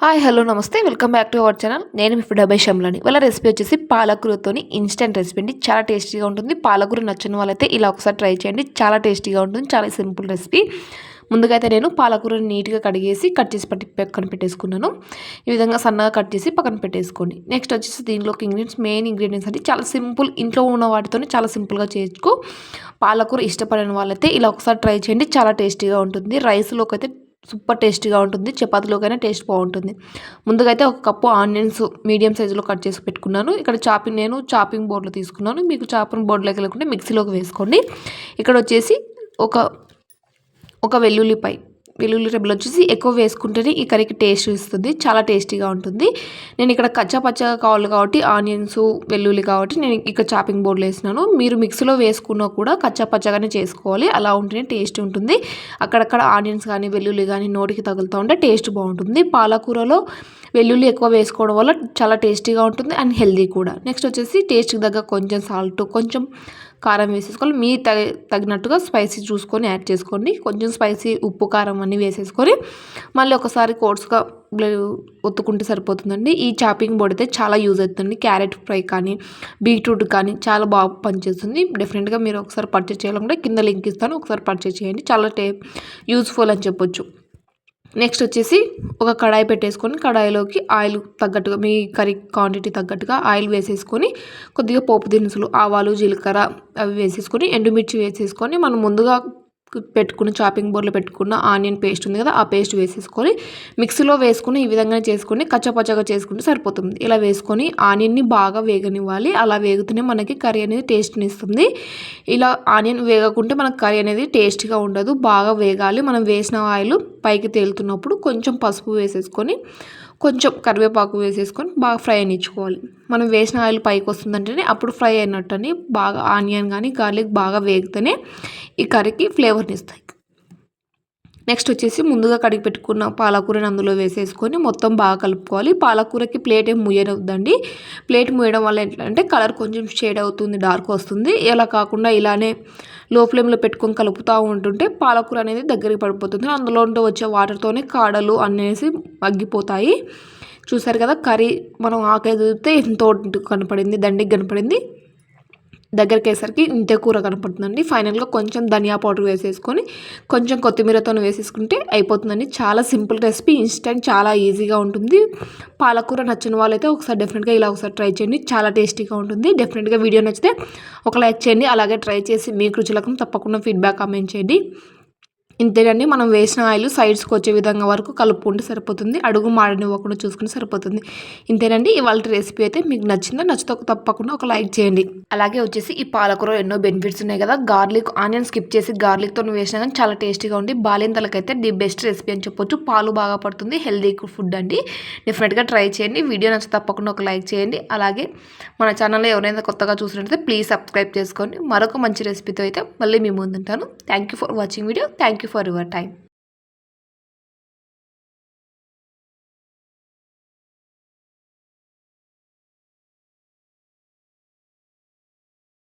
Hi hello నమస్తే. Welcome back to our channel. నేను మీ ఫుడ్ అభయ్ వాళ్ళ రెసిపీ వచ్చేసి పాలకూరతోని ఇన్స్టెంట్ రెసిపీ అండి. చాలా టేస్టీగా ఉంటుంది. పాలకూర నచ్చిన వాళ్ళైతే ఇలా ఒకసారి ట్రై చేయండి. చాలా టేస్టీగా ఉంటుంది. చాలా సింపుల్ రెసిపీ. ముందుగా అయితే నేను పాలకూరని నీట్గా కడిగేసి కట్ చేసి పట్టి పక్కన పెట్టేసుకున్నాను. ఈ విధంగా సన్నగా కట్ చేసి పక్కన పెట్టేసుకోండి. నెక్స్ట్ వచ్చేసి దీనిలోకి ఇంగ్రీడియంట్స్ మెయిన్ ఇంగ్రీడియంట్స్ అంటే చాలా సింపుల్ ఇంట్లో ఉన్న వాటితోనే చాలా సింపుల్గా చేసుకో పాలకూర ఇష్టపడిన వాళ్ళైతే ఇలా ఒకసారి ట్రై చేయండి. చాలా టేస్టీగా ఉంటుంది. రైస్లోకి అయితే సూపర్ టేస్టీగా ఉంటుంది చపాతీలోకైనా టేస్ట్ బాగుంటుంది. ముందుగా అయితే ఒక కప్పు ఆనియన్స్ మీడియం సైజులో కట్ చేసి పెట్టుకున్నాను. ఇక్కడ చాపింగ్ నేను చాపింగ్ బోర్డులో తీసుకున్నాను. మీకు చాపింగ్ బోర్డులోకి వెళ్ళకుండా మిక్సీలోకి వేసుకోండి. ఇక్కడ వచ్చేసి ఒక ఒక వెల్లుల్లిపాయ వెల్లుల్లి రెబ్బలు వచ్చేసి ఎక్కువ వేసుకుంటేనే ఈ కర్రీకి టేస్ట్ ఇస్తుంది. చాలా టేస్టీగా ఉంటుంది. నేను ఇక్కడ కచ్చా పచ్చగా కావాలి కాబట్టి ఆనియన్స్ వెల్లుల్లి కాబట్టి నేను ఇక్కడ చాపింగ్ బోర్డులో వేసినాను మీరు మిక్సీలో వేసుకున్నా కూడా కచ్చా పచ్చగానే చేసుకోవాలి. అలా ఉంటేనే టేస్ట్ ఉంటుంది. అక్కడక్కడ ఆనియన్స్ కానీ వెల్లుల్లి కానీ నోటికి తగులుతూ ఉంటే టేస్ట్ బాగుంటుంది. పాలకూరలో వెల్లుల్లి ఎక్కువ వేసుకోవడం వల్ల చాలా టేస్టీగా ఉంటుంది అండ్ హెల్దీ కూడా. నెక్స్ట్ వచ్చేసి టేస్ట్కి దగ్గర కొంచెం సాల్ట్ కొంచెం కారం వేసేసుకోవాలి మీ తగ తగినట్టుగా స్పైసీ చూసుకొని యాడ్ చేసుకోండి. కొంచెం స్పైసీ ఉప్పు కారం అన్నీ వేసేసుకొని మళ్ళీ ఒకసారి కోర్స్గా ఒత్తుకుంటే సరిపోతుందండి. ఈ చాపింగ్ బోర్డ్ అయితే చాలా యూజ్ అవుతుంది క్యారెట్ ఫ్రై కానీ బీట్రూట్ కానీ చాలా బాగా పనిచేస్తుంది. డెఫినెట్గా మీరు ఒకసారి పర్చేస్ చేయాలంటే కింద లింక్ ఇస్తాను. ఒకసారి పర్చేస్ చేయండి. చాలా టే యూస్ఫుల్ అని చెప్పొచ్చు. నెక్స్ట్ వచ్చేసి ఒక కడాయి పెట్టేసుకొని కడాయిలోకి ఆయిల్ తగ్గట్టుగా మీ కర్రీ క్వాంటిటీ తగ్గట్టుగా ఆయిల్ వేసేసుకొని కొద్దిగా పోపు దినుసులు ఆవాలు జీలకర్ర అవి వేసేసుకొని ఎండుమిర్చి వేసేసుకొని మనం ముందుగా పెట్టుకున్న చాపింగ్ బోర్డ్లో పెట్టుకున్న ఆనియన్ పేస్ట్ ఉంది కదా ఆ పేస్ట్ వేసేసుకొని మిక్సీలో వేసుకుని ఈ విధంగా చేసుకొని కచ్చపచ్చగా చేసుకుంటే సరిపోతుంది. ఇలా వేసుకొని ఆనియన్ని బాగా వేగనివ్వాలి. అలా వేగుతూనే మనకి కర్రీ అనేది టేస్ట్ని ఇస్తుంది. ఇలా ఆనియన్ వేగకుంటే మనకు కర్రీ అనేది టేస్ట్గా ఉండదు. బాగా వేగాలి. మనం వేసిన ఆయిల్ పైకి తేలుతున్నప్పుడు కొంచెం పసుపు వేసేసుకొని కొంచెం కరివేపాకు వేసేసుకొని బాగా ఫ్రై అనిచ్చుకోవాలి. మనం వేసిన ఆయిల్ పైకి వస్తుందంటేనే అప్పుడు ఫ్రై అయినట్టని బాగా ఆనియన్ కానీ గార్లిక్ బాగా వేగితేనే ఈ కర్రీకి ఫ్లేవర్ని ఇస్తాయి. నెక్స్ట్ వచ్చేసి ముందుగా కడిగి పెట్టుకున్న పాలకూరని అందులో వేసేసుకొని మొత్తం బాగా కలుపుకోవాలి. పాలకూరకి ప్లేట్ ఏం ముయ్యనవుద్దండి ప్లేట్ ముయ్యడం వల్ల ఏంటంటే కలర్ కొంచెం షేడ్ అవుతుంది డార్క్ వస్తుంది. ఇలా కాకుండా ఇలానే లో ఫ్లేమ్లో పెట్టుకొని కలుపుతూ ఉంటుంటే పాలకూర అనేది దగ్గరికి పడిపోతుంది. అందులో ఉంటే వచ్చే వాటర్తోనే కాడలు అనేసి మగ్గిపోతాయి. చూసారు కదా కర్రీ మనం ఆకే చూస్తే ఎంతో కనపడింది దండికి కనపడింది దగ్గరికి వేసరికి ఇంతే కూర కనపడుతుందండి. ఫైనల్గా కొంచెం ధనియా పౌడర్ వేసేసుకొని కొంచెం కొత్తిమీరతో వేసేసుకుంటే అయిపోతుందండి. చాలా సింపుల్ రెసిపీ ఇన్స్టెంట్ చాలా ఈజీగా ఉంటుంది. పాలకూర నచ్చిన వాళ్ళైతే ఒకసారి డెఫినెట్గా ఇలా ఒకసారి ట్రై చేయండి. చాలా టేస్టీగా ఉంటుంది. డెఫినెట్గా వీడియో నచ్చితే ఒక లైక్ చేయండి. అలాగే ట్రై చేసి మీ రుచులకు తప్పకుండా ఫీడ్బ్యాక్ కామెంట్ చేయండి. ఇంతేనండి మనం వేసిన ఆయిల్ సైడ్స్కి వచ్చే విధంగా వరకు కలుపుకుంటే సరిపోతుంది. అడుగు మాడనివ్వకుండా చూసుకుంటే సరిపోతుంది. ఇంతేనండి ఇవాళ రెసిపీ అయితే మీకు నచ్చిందా నచ్చితే తప్పకుండా ఒక లైక్ చేయండి. అలాగే వచ్చేసి ఈ పాలకూర ఎన్నో బెనిఫిట్స్ ఉన్నాయి కదా. గార్లిక్ ఆనియన్ స్కిప్ చేసి గార్లిక్తో వేసినా కానీ చాలా టేస్టీగా ఉంది. బాలింతలకైతే ది బెస్ట్ రెసిపీ అని చెప్పొచ్చు. పాలు బాగా పడుతుంది హెల్దీ ఫుడ్ అండి. డెఫినెట్గా ట్రై చేయండి. వీడియో నచ్చితే తప్పకుండా ఒక లైక్ చేయండి. అలాగే మన ఛానల్లో ఎవరైనా కొత్తగా చూసినట్లయితే ప్లీజ్ సబ్స్క్రైబ్ చేసుకోండి. మరొక మంచి రెసిపీతో అయితే మళ్ళీ మీ ముందుంటాను. Thank you for watching video. Thank you. For your time